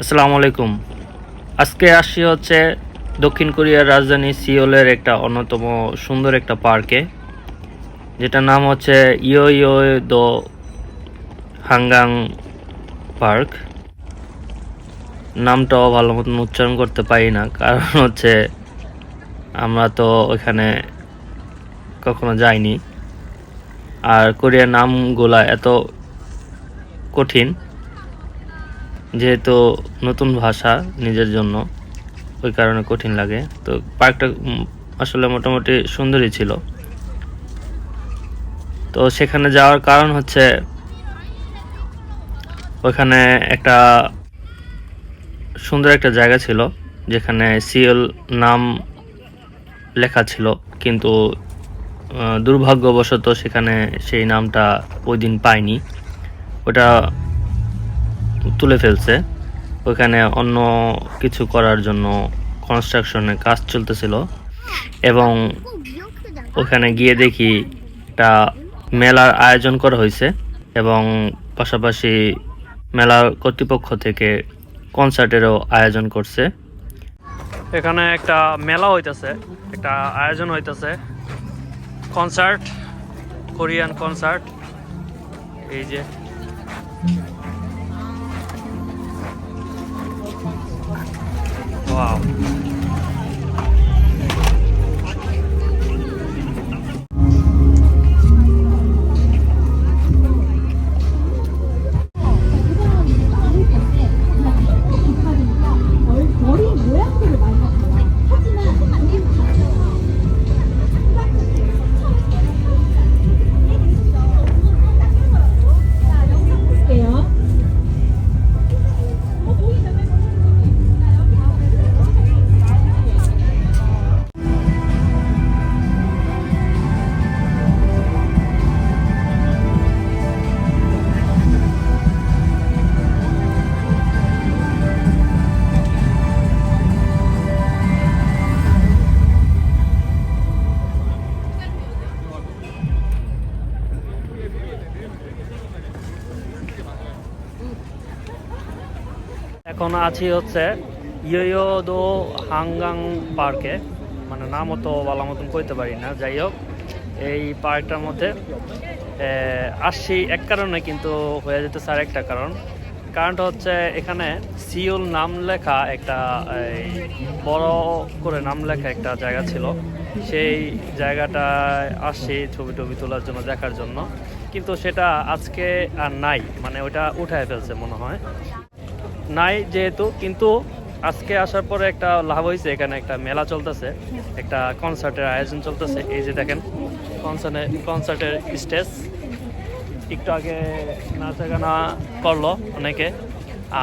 আসসালামু আলাইকুম আজকে আসছি হচ্ছে দক্ষিণ কোরিয়ার রাজধানী সিওলের একটা অন্যতম সুন্দর একটা পার্কে, যেটার নাম হচ্ছে ইয়ো ইয়ো দো হাঙ্গাং পার্ক। নামটাও ভালো মতন উচ্চারণ করতে পারি না, কারণ হচ্ছে আমরা তো ওখানে কখনো যাইনি। আর কোরিয়ার নামগুলা এত কঠিন যেহেতু নতুন ভাষা নিজের জন্য, ওই কারণে কঠিন লাগে। তো পার্কটা আসলে মোটামুটি সুন্দরই ছিল। তো সেখানে যাওয়ার কারণ হচ্ছে, ওখানে একটা সুন্দর একটা জায়গা ছিল, যেখানে সিএল নাম লেখা ছিল, কিন্তু দুর্ভাগ্যবশত সেখানে সেই নামটা ওই দিন পাইনি। ওটা তুলে ফেলছে। ওখানে অন্য কিছু করার জন্য কনস্ট্রাকশনের কাজ চলতেছিল। এবং ওখানে গিয়ে দেখি একটা মেলার আয়োজন করা হয়েছে এবং পাশাপাশি মেলার কর্তৃপক্ষ থেকে কনসার্টেরও আয়োজন করছে। এখানে একটা মেলা হইতাছে, একটা আয়োজন হইতাছে। কনসার্ট, কোরিয়ান কনসার্ট, এই যে। Wow. এখন আছি হচ্ছে ইয়ো দো হাঙ্গাং পার্কে। মানে নাম তো ভালো মতন কইতে পারি না, যাই হোক। এই পার্কটার মধ্যে আসছি এক কারণে কিন্তু হয়ে যেতে স্যার একটা কারণ। কারণটা হচ্ছে এখানে সিওল নাম লেখা একটা বড় করে নাম লেখা একটা জায়গা ছিল। সেই জায়গাটায় আসছি ছবি টবি তোলার জন্য, দেখার জন্য। কিন্তু সেটা আজকে আর নাই মানে ওটা উঠায় ফেলছে মনে হয়। নাই যেহেতু, কিন্তু আজকে আসার পরে একটা লাভ হয়েছে এখানে একটা মেলা চলতেছে, একটা কনসার্টের আয়োজন চলতেছে। এই যে দেখেন, কনসার্টে, কনসার্টের স্টেজ। একটু আগে নাচা গানা করল অনেকে।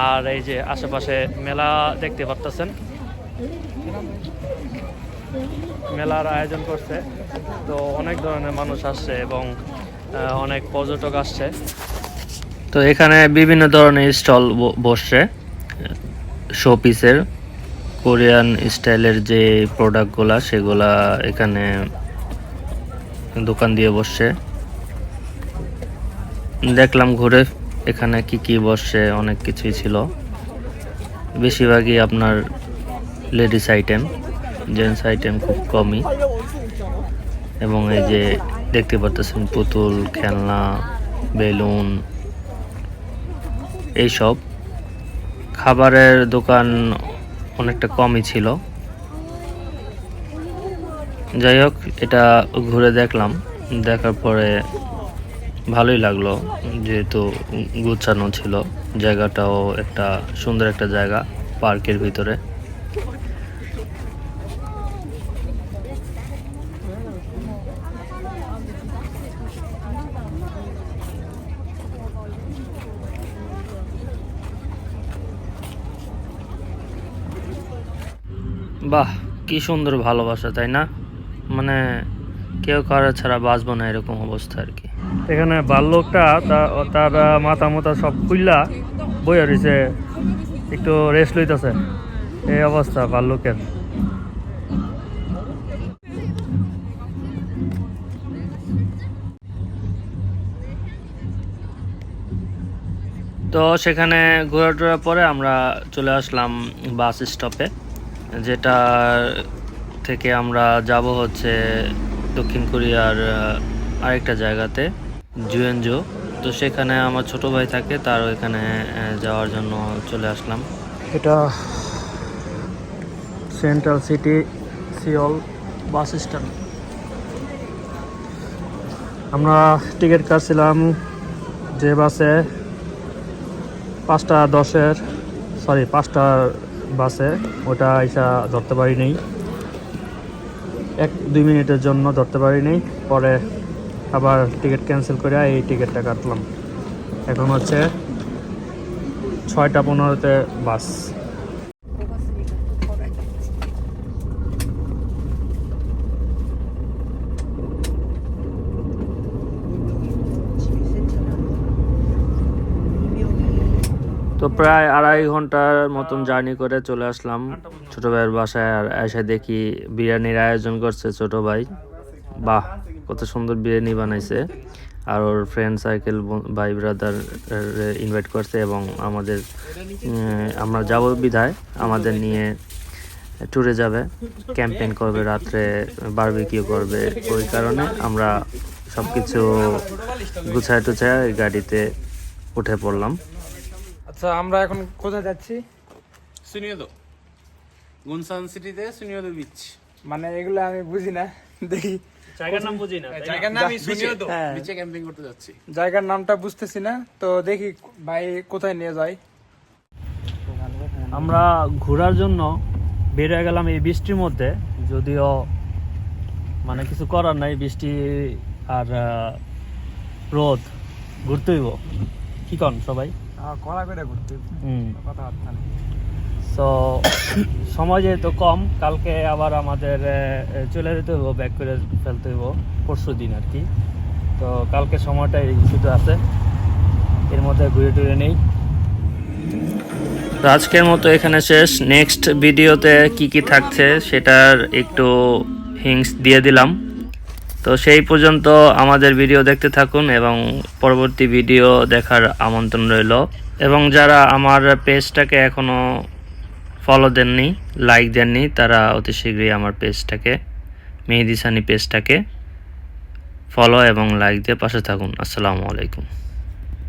আর এই যে আশেপাশে মেলা দেখতে পারতেছেন। মেলার আয়োজন করছে। তো অনেক ধরনের মানুষ আসছে এবং অনেক পর্যটক আসছে। তো এখানে বিভিন্ন ধরনের স্টল বসছে শোপিসের, কোরিয়ান স্টাইলের যে প্রোডাক্টগুলা, সেগুলা এখানে দোকান দিয়ে বসছে দেখলাম ঘুরে এখানে কি কি বসছে অনেক কিছুই ছিল। বেশিরভাগই আপনার লেডিস আইটেম, জেন্টস আইটেম খুব কমই। এবং এই যে দেখতে পাচ্ছেন পুতুল, খেলনা, বেলুন এইসব। খাবারের দোকান অনেকটা কমই ছিল। যাই হোক, এটা ঘুরে দেখলাম। দেখার পরে ভালোই লাগল যেহেতু গুছানো ছিল। জায়গাটাও একটা সুন্দর একটা জায়গা, পার্কের ভিতরে। বাহ কি সুন্দর ভালোবাসা তাই না? মানে কেউ কারও ছাড়া বাঁচবো না এরকম অবস্থা আর কি। এখানে বাল্যকটা তার মাথা মাথা সব খুললা বইয়া রয়েছে একটু রেস্ট লইতেছে। এই অবস্থা বাল্যকের। তো সেখানে ঘোরা ঘোরাটোরা পরে আমরা চলে আসলাম বাস স্টপে যেটা থেকে আমরা যাব হচ্ছে দক্ষিণ কোরিয়ার আরেকটা জায়গাতে জুয়েনজো তো সেখানে আমার ছোট ভাই থাকে, তার ওইখানে যাওয়ার জন্য চলে আসলাম। এটা central city, Seoul bus stand. আমরা টিকিট কাটছিলাম যে বাসে পাঁচটা দশের, সরি, পাঁচটা বাসে, ওটা এসা ধরতে পারি নেই এক, দুই মিনিটের জন্য ধরতে পারি নেই পরে আবার টিকিট ক্যান্সেল করে এই টিকিটটা কাটলাম। এখন হচ্ছে ছয়টা পনেরোতে বাস। তো প্রায় আড়াই ঘণ্টার মতন জার্নি করে চলে আসলাম। ছোট ভাইয়ের বাসায় আর এসে দেখি বিরিয়ানির আয়োজন করছে ছোট ভাই। বাহ, কত সুন্দর বিরিয়ানি বানাইছে। আর ওর ফ্রেন্ড সার্কেল ভাই ব্রাদার ইনভাইট করছে এবং আমাদের আমরা যাব বিধায় আমাদের নিয়ে ট্যুরে যাবে ক্যাম্পেইন করবে, রাত্রে বারবিকিউ করবে। ওই কারণে আমরা সব কিছু গুছায় টুছায় গাড়িতে উঠে পড়লাম। আচ্ছা আমরা এখন কোথায় যাচ্ছি? সুনিয়দো গুনসান সিটিতে সুনিয়দো বিচ মানে এগুলো আমি বুঝি না দেখি। জায়গার নাম বুঝি না জায়গার নামই সুনিয়দো। বিচে ক্যাম্পিং করতে যাচ্ছি। জায়গার নামটা বুঝতেছি না তো দেখি ভাই কোথায় নিয়ে যায়। আমরা ঘোরার জন্য বের হয়ে গেলাম এই বৃষ্টির মধ্যে যদিও মানে কিছু করার নাই বৃষ্টি আর আহ, রোদ ঘুরতে হইব। কি কন সবাই? কড়া করে ঘুরতে। কথাবার্তা নেই। সো সময় যেহেতু কম কালকে আবার আমাদের চলে যেতে হইব ব্যাক করে ফেলতে হইব পরশু দিন আর কি। তো কালকে সময়টাই শুধু আছে। এর মধ্যে ঘুরে টুরে নেই। তো আজকের মতো এখানে শেষ। নেক্সট ভিডিওতে কি কি থাকছে সেটার একটু হিংস দিয়ে দিলাম। তো সেই পর্যন্ত আমাদের ভিডিও দেখতে থাকুন এবং পরবর্তী ভিডিও দেখার আমন্ত্রণ রইল। এবং যারা আমার পেজটাকে এখনও ফলো দেননি লাইক দেননি, তারা অতি শীঘ্রই আমার পেজটাকে মেহেদিসানি পেজটাকে ফলো এবং লাইক দিয়ে পাশে থাকুন। আসসালামু আলাইকুম।